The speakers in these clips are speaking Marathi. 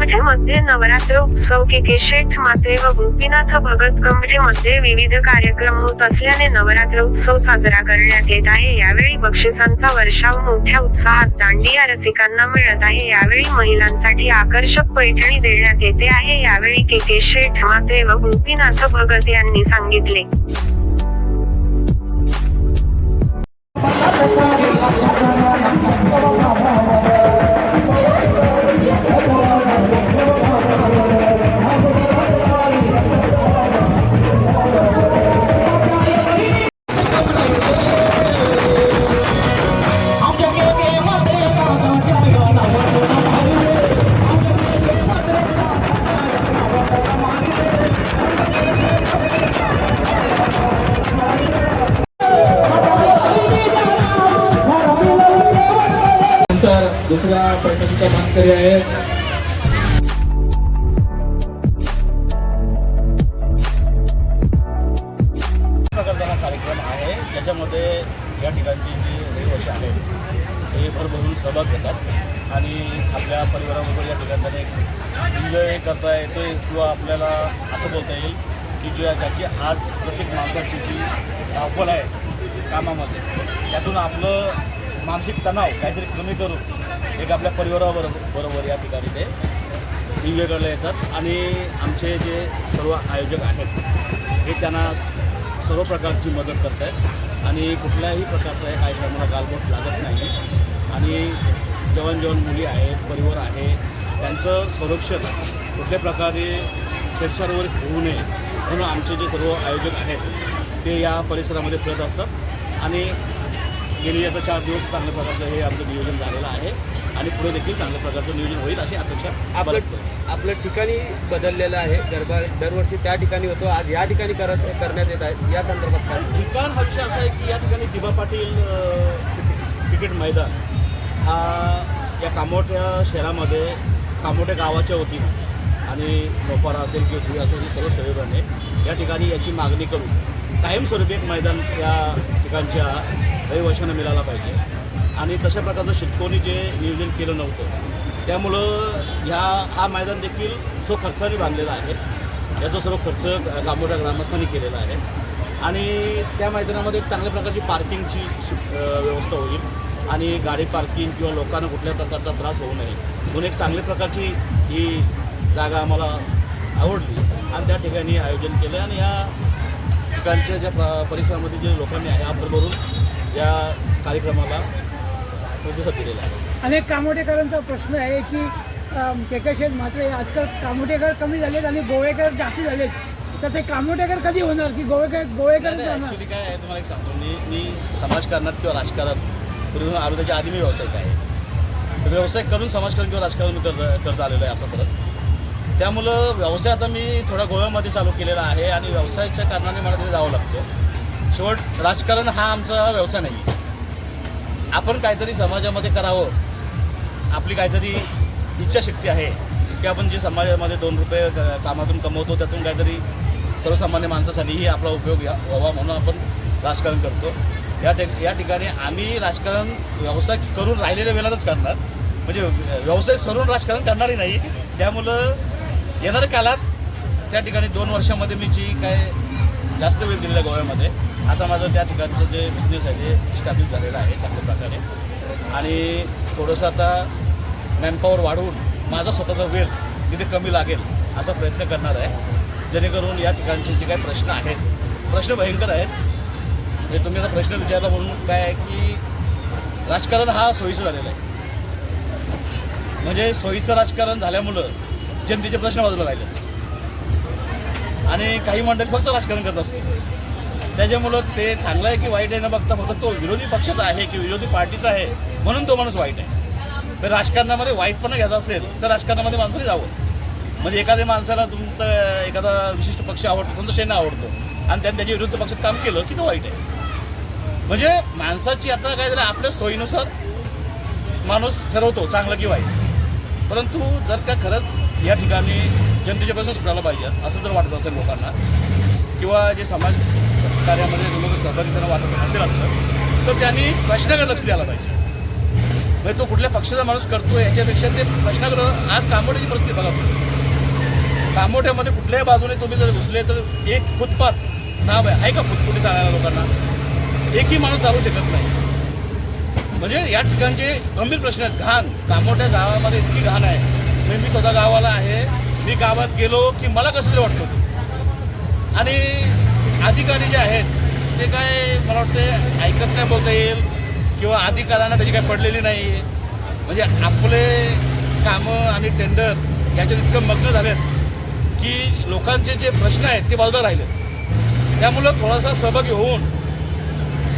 कमठे मध्ये नवरात्र उत्सव के के शेठ मात्रे व गोपीनाथ भगत कमठे मध्ये विविध कार्यक्रम होत असल्याने नवरात्र उत्सव साजरा करण्यात येत आहे. यावेळी बक्षिसांचा वर्षाव मोठ्या उत्साहात दांडिया रसिकांना मिळत आहे. यावेळी महिलांसाठी आकर्षक पैठणी देण्यात येते आहे. यावेळी के के शेठ मात्रे व गोपीनाथ भगत यांनी सांगितले. किंवा आपल्याला असं बोलता येईल की ज्या ज्याची आज प्रत्येक माणसाची जी धावपळ आहे कामामध्ये त्यातून आपलं मानसिक तणाव काहीतरी कमी करून एक आपल्या परिवाराबरोबर बरोबर या ठिकाणी ते एन्जॉय येतात. आणि आमचे जे सर्व आयोजक आहेत हे त्यांना सर्व प्रकारची मदत करत आहेत आणि कुठल्याही प्रकारचा या कार्यक्रमाला गालबोट लागत नाही. आणि जवान जवान मुली आहेत परिवार आहे त्यांचं संरक्षण कुठल्या प्रकारे छेडछाडवर होऊ नये म्हणून आमचे जे सर्व आयोजक आहेत ते या परिसरामध्ये फिरत असतात. आणि गेली आता चार दिवस चांगल्या प्रकारचं हे आमचं नियोजन झालेलं आहे आणि पुढे देखील चांगल्या प्रकारचं नियोजन होईल अशी अपेक्षा आपलं. आपलं ठिकाणी बदललेलं आहे. दरबार दरवर्षी त्या ठिकाणी होतो. आज या ठिकाणी करत करण्यात येत आहे. या संदर्भात काय? ठिकाण हा विषय असा आहे की या ठिकाणी दिबा पाटील क्रिकेट मैदान हा या कामोठ्या शहरामध्ये कामोटे गावाच्या वतीनं आणि मोपारा असेल किंवा जुई असेल सर्व सहयोगाने या ठिकाणी याची मागणी करून कायमस्वरूपी एक मैदान या ठिकाणच्या रहिवाशांना मिळाला पाहिजे. आणि तशा प्रकारचं शिटकोनी जे नियोजन केलं नव्हतं त्यामुळं ह्या हा मैदान देखील सो खर्चाने बांधलेला आहे. याचा सर्व खर्च गामोड्या ग्रामस्थांनी केलेला आहे. आणि त्या मैदानामध्ये एक चांगल्या प्रकारची पार्किंगची व्यवस्था होईल. आणि गाडी पार्किंग किंवा लोकांना कुठल्या प्रकारचा त्रास होऊ नये म्हणून एक चांगल्या प्रकारची ही जागा आम्हाला आवडली. आणि त्या ठिकाणी आयोजन केलं. आणि या ठिकाणच्या ज्या प्र- परिसरामध्ये जे लोकांनी आहे आपण भरून या कार्यक्रमाला प्रतिसाद दिलेला आहे. अनेक कामोठेकरांचा प्रश्न आहे की केकेशेठ मात्र आजकाल कामोठेकर कमी झालेत आणि गोवेकर जास्ती झालेत. तर ते कामोठेकर कधी होणार? की गोवेकर गोवेकर ॲक्च्युली काय आहे तुम्हाला एक सांगतो. मी मी समाजकारणात किंवा राजकारण पूर्वी आरोग्याच्या आधी मी व्यावसायिक आहे. व्यवसाय करून समाजकारण किंवा राजकारण कर करत करत आलेलो आहे आतापर्यंत. त्यामुळं व्यवसाय आता मी थोडा गोव्यामध्ये चालू केलेला आहे आणि व्यवसायाच्या कारणाने मला तिथे जावं लागतं. शेवट राजकारण हा आमचा व्यवसाय नाही. आहे आपण काहीतरी समाजामध्ये करावं. आपली काहीतरी इच्छाशक्ती आहे की आपण जे समाजामध्ये दोन रुपये क- कामातून कमवतो त्यातून काहीतरी सर्वसामान्य माणसासाठीही आपला उपयोग या- व्हावा म्हणून आपण राजकारण करतो. या ठिक या ठिकाणी आम्ही राजकारण व्यवसाय करून राहिलेल्या वेळातच करणार. म्हणजे व्यवसाय सरून राजकारण करणारही नाही. त्यामुळं येणाऱ्या काळात त्या ठिकाणी दोन वर्षामध्ये मी जी काय जास्त वेळ दिलेला गोव्यामध्ये आता माझं त्या ठिकाणचं जे बिझनेस आहे ते स्टॅब्लिश झालेलं आहे चांगल्या प्रकारे. आणि थोडंसं आता मॅनपॉवर वाढवून माझा स्वतःचा वेळ तिथे कमी लागेल असा प्रयत्न करणार आहे. जेणेकरून या ठिकाणचे जे काही प्रश्न आहेत प्रश्न भयंकर आहेत. म्हणजे तुम्ही आता प्रश्न विचारला म्हणून काय आहे की राजकारण हा सोयीचं झालेलं आहे. म्हणजे सोयीचं राजकारण झाल्यामुळं जनतेचे प्रश्न बाजूला राहिले आणि काही मंडळी फक्त राजकारण करत असते त्याच्यामुळं ते चांगलं आहे की वाईट आहे न बघता फक्त तो विरोधी पक्षाचा आहे की विरोधी पार्टीचा आहे म्हणून तो माणूस वाईट आहे. तर राजकारणामध्ये वाईटपणा घ्यायचा असेल तर राजकारणामध्ये माणसाने जावं. म्हणजे एखाद्या माणसाला तुमचं एखादा विशिष्ट पक्ष आवडतो तुमचा सेना आवडतो आणि त्याने त्याच्या विरुद्ध पक्षात काम केलं की तो वाईट आहे. म्हणजे माणसाची आता काय झालं आपल्या सोयीनुसार माणूस ठरवतो चांगलं की वाईट. परंतु जर का खरंच या ठिकाणी जनतेच्या प्रश्न सुटायला पाहिजे असं जर वाटत असेल लोकांना किंवा जे समाज कार्यामध्ये लोक सहभागी त्यांना वाटत असेल असं तर त्यांनी प्रश्नाकडे लक्ष द्यायला पाहिजे. म्हणजे तो कुठल्या पक्षाचा माणूस करतो याच्यापेक्षा ते प्रश्नाकडं आज कामोठ्याची परिस्थिती बघा पडते कामोठ्यामध्ये कुठल्याही बाजूने तुम्ही जर घुसले तर एक फुटपाथ नाव आहे का फुटफुटी चालणाऱ्या लोकांना? एकही माणूस चालू शकत नाही. म्हणजे या ठिकाणचे गंभीर प्रश्न आहेत घाण. कामोठ्या गावामध्ये इतकी घाण आहे. म्हणजे मी स्वतः गावाला आहे. मी गावात गेलो की मला कसं तरी वाटतं आणि अधिकारी जे आहेत ते काय मला वाटते ऐकत नाही बोलता येईल किंवा अधिकाऱ्यांना त्याची काय पडलेली नाही म्हणजे आपले कामं आणि टेंडर याच्यात इतकं मग्न झालेत की लोकांचे जे प्रश्न आहेत ते बाजूला राहिले त्यामुळं थोडासा सहभागी होऊन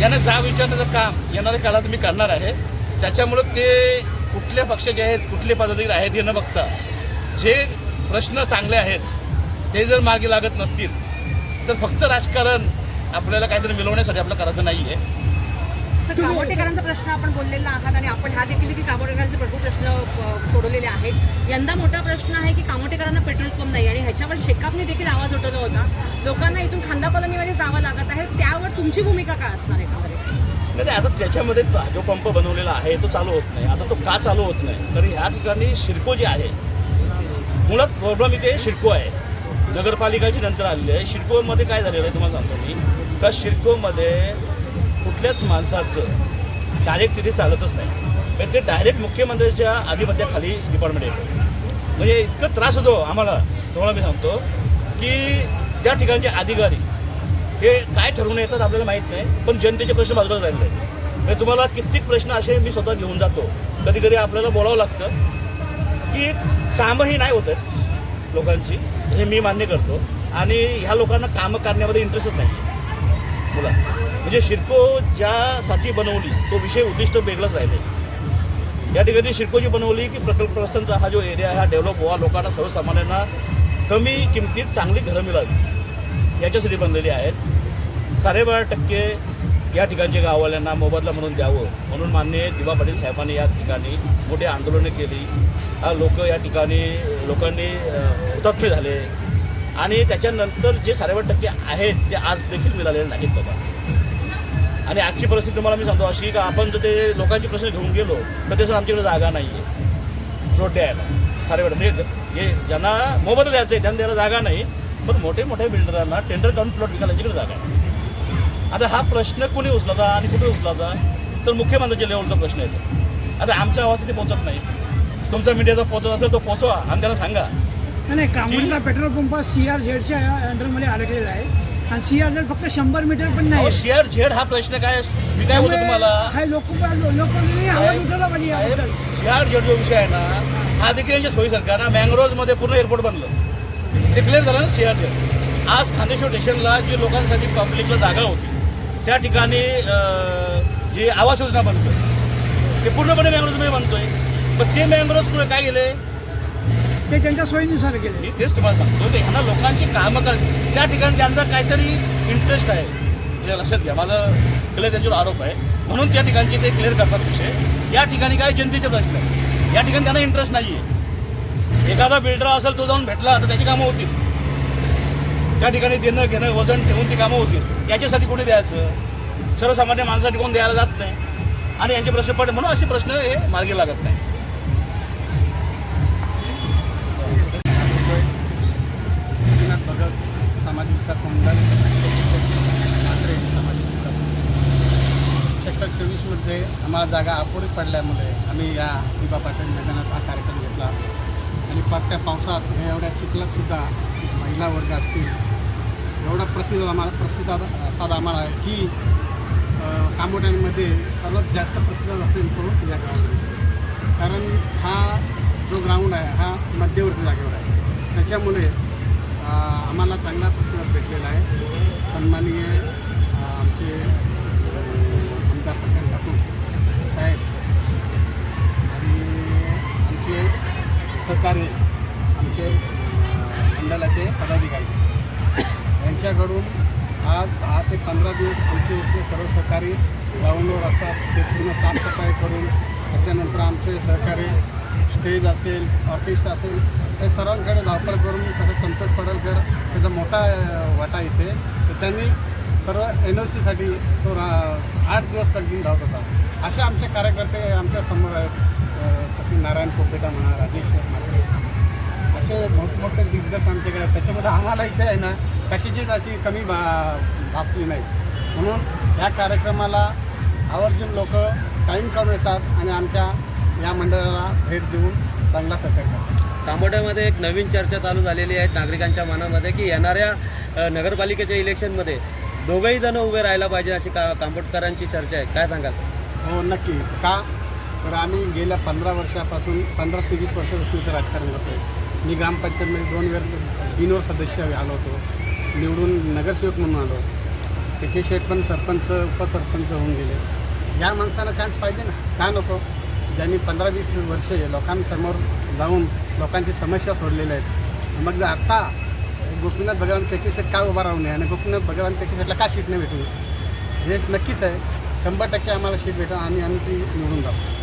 यांना जा विचारण्याचं काम येणाऱ्या काळात मी करणार आहे. त्याच्यामुळं ते कुठल्या जे आहेत कुठले पदाधिकारी आहेत हे न बघता जे प्रश्न चांगले आहेत ते जर मार्गी लागत नसतील तर फक्त राजकारण आपल्याला काहीतरी मिळवण्यासाठी आपलं करायचं नाही आहे सर, कामोटेकरांचा प्रश्न आपण बोललेला आहात आणि आपण हा देखील की कामोटेकरांचे भरपूर प्रश्न सोडवलेले आहेत. यंदा मोठा प्रश्न आहे की कामोटेकरांना पेट्रोल पंप नाही आणि ह्याच्यावर शेकापने देखील आवाज उठवला होता. लोकांना इथून खांदा कॉलनीमध्ये जावं लागत आहे. त्यावर तुमची भूमिका काय असणार आहे नाही आता त्याच्यामध्ये जो पंप बनवलेला आहे तो चालू होत नाही. आता तो का चालू होत नाही? तर ह्या ठिकाणी शिरको जे आहे मुळात प्रॉब्लेम इथे शिरको आहे. नगरपालिकाची नंतर आलेली आहे. शिरकोमध्ये काय झालेलं आहे तुम्हाला सांगतो मी. का शिरकोमध्ये कुठल्याच माणसाचं डायरेक्ट तिथे चालतच नाही. म्हणजे ते डायरेक्ट मुख्यमंत्र्यांच्या आधिपत्याखाली डिपार्टमेंट येतं. म्हणजे इतकं त्रास होतो आम्हाला. तुम्हाला मी सांगतो की त्या ठिकाणचे अधिकारी हे काय ठरवून येतात आपल्याला माहीत नाही पण जनतेचे प्रश्न बाजूला राहिले म्हणजे तुम्हाला कित्येक प्रश्न असे मी स्वतः घेऊन जातो. कधी कधी आपल्याला बोलावं लागतं की कामंही नाही होत आहेत लोकांची. हे मी मान्य करतो. आणि ह्या लोकांना कामं करण्यामध्ये इंटरेस्टच नाही आहे बोला. म्हणजे शिरको ज्यासाठी बनवली तो विषय उद्दिष्ट वेगळंच राहिले या ठिकाणी शिरकोजी बनवली की प्रकल्पग्रस्तांचा हा जो एरिया हा डेव्हलप व्हावा लोकांना सर्वसामान्यांना कमी किमतीत चांगली घरं मिळावी याच्यासाठी बनलेली आहेत. साडेबारा टक्के या ठिकाणच्या गाववाल्यांना मोबदला म्हणून द्यावं म्हणून मान्य दिवा पाटील साहेबांनी या ठिकाणी मोठी आंदोलनं केली. हा लोक या ठिकाणी लोकांनी हुतात्मे झाले. आणि त्याच्यानंतर जे साडेबारा टक्के आहेत ते आज देखील मिळालेले नाहीत बाबा. आणि आजची परिस्थिती तुम्हाला मी सांगतो अशी का आपण जर ते लोकांचे प्रश्न घेऊन गेलो तर त्याचं आमच्याकडे जागा नाही आहे रोड द्यायला साडेबारा म्हणजे हे ज्यांना मोबदला द्यायचं आहे त्यांना द्यायला जागा नाही पण मोठे मोठ्या बिल्डरांना टेंडर काढून प्लॉट विकायला यांच्याकडे जागा नाही आता हा प्रश्न कोणी उचलाचा आणि कुठे उचलाचा तर मुख्यमंत्र्याच्या लेवलचा प्रश्न येतो आता आमच्या आवाज तिथे पोहोचत नाही. तुमचा मीडियाचा पोचत असेल तो पोचवा आणि त्याला सांगा. नाही, कामोठीचा पेट्रोल पंप सी आर झेडच्या अंडरमध्ये अडकलेला आहे. आणि सी आर झेड फक्त शंभर मीटर पण नाही अहो शेअर झेड हा प्रश्न काय? मी काय बोलतो तुम्हाला? हा लोक लोकांनी आवाज उठवला पाहिजे साहेब याबद्दल. या जेड जो विषय आहे ना हा देखील यांच्या सोयीसारखा ना. मँग्रोजमध्ये पूर्ण एअरपोर्ट बनलं. डिक्लेअर झालं ना सीआर जेड आज खांदेश्वर स्टेशनला जी लोकांसाठी पब्लिकला जागा होती त्या ठिकाणी अं, जी आवास योजना बनतोय ते पूर्णपणे मँग्रोजमध्ये बनतोय. पण ते मँग्रोज कुठे? काय गेले ते त्यांच्या सोयीनुसार गेले. मी तेच तुम्हाला सांगतो ते ह्यांना लोकांची कामं कर त्या ठिकाणी त्यांचा काहीतरी इंटरेस्ट आहे. हे लक्षात घ्या माझा क्लिअर त्यांच्यावर आरोप आहे. म्हणून त्या ठिकाणचे ते क्लिअर करतात विषय. या ठिकाणी काय जनतेचे प्रश्न आहे या ठिकाणी त्यांना इंटरेस्ट नाही आहे एखादा बिल्डर असेल तो जाऊन भेटला तर त्याची कामं होतील. त्या ठिकाणी देणं घेणं वजन ठेवून ती कामं होतील. याच्यासाठी कोणी द्यायचं? सर्वसामान्य माणसासाठी कोण द्यायला जात नाही. आणि यांचे प्रश्न पडले म्हणून असे प्रश्न हे मार्गी लागत नाही. सामाजिक विकास मात्र सेक्टर चोवीसमध्ये आम्हाला जागा अपुरी पडल्यामुळे आम्ही या दिबा पाटील मैदानात हा कार्यक्रम घेतला. आणि पडत्या पावसात हे एवढ्या चिखलातसुद्धा महिला वर्ग असतील एवढा प्रसिद्ध आम्हाला प्रसिद्ध असा आम्हाला आहे की कामोड्यांमध्ये कामोट्यांमध्ये सर्वात जास्त प्रसिद्ध असेल तो या ग्राउंडमध्ये कारण हा जो ग्राउंड आहे हा मध्यवर्ती जागेवर आहे. त्याच्यामुळे आम्हाला चांगला प्रतिसाद भेटलेला आहे. सन्माननीय आमचे आमदार प्रशांत ठाकूर साहेब आणि आमचे सहकारी आमचे मंडळाचे पदाधिकारी. यांच्याकडून आज दहा ते पंधरा दिवस आमचे इथले सर्व सहकारी ग्राउंडवर असतात ते पूर्ण साफसफाई करून त्याच्यानंतर आमचे सहकारी स्टेज असेल ऑर्केस्ट्रा असेल हे सर्वांकडे धावपळ करून सगळं संतोष पडलकर त्याचा मोठा वाटा इथे. तर त्यांनी सर्व एन ओ सीसाठी तो रा- आठ दिवस कंटिन्यू धावत होता. असे आमचे कार्यकर्ते आमच्यासमोर आहेत तसे नारायण पोपेटा म्हणा राजेश म्हात्रे असे मोठमोठे दिग्गज आमच्याकडे त्याच्यामध्ये आम्हाला इथे आहे ना कशाचीच अशी कमी भा भासली नाही. म्हणून या कार्यक्रमाला आवर्जून लोक टाईम काढून येतात आणि आमच्या या मंडळाला भेट देऊन चांगला सहकार्य करतात. तांबोट्यामध्ये एक नवीन चर्चा चालू झालेली आहे नागरिकांच्या मनामध्ये की येणाऱ्या नगरपालिकेच्या इलेक्शनमध्ये दोघेही जण उभे राहायला पाहिजे अशी का तांबोटकरांची चर्चा आहे. काय सांगाल? हो नक्की. का? तर आम्ही गेल्या पंधरा वर्षापासून पंधरा ते वीस वर्षापासून इथं राजकारण करतो मी ग्रामपंचायतमध्ये दोन वेळ बिनवर सदस्य आलो होतो. निवडून नगरसेवक म्हणून आलो. ते के शेठ पण सरपंच उपसरपंच होऊन गेले. या माणसाला चान्स पाहिजे ना. का नको? ज्यांनी पंधरा वीस वर्षे लोकांसमोर जाऊन लोकांची समस्या सोडलेल्या आहेत. मग आत्ता गोपीनाथ भगवान केके काय का उभा राहू नये आणि गोपीनाथ भगवान केके का सीट नाही भेटू? हे नक्कीच आहे. शंभर टक्के आम्हाला सीट भेटा आम्ही आम्ही ती निवडून जाऊ.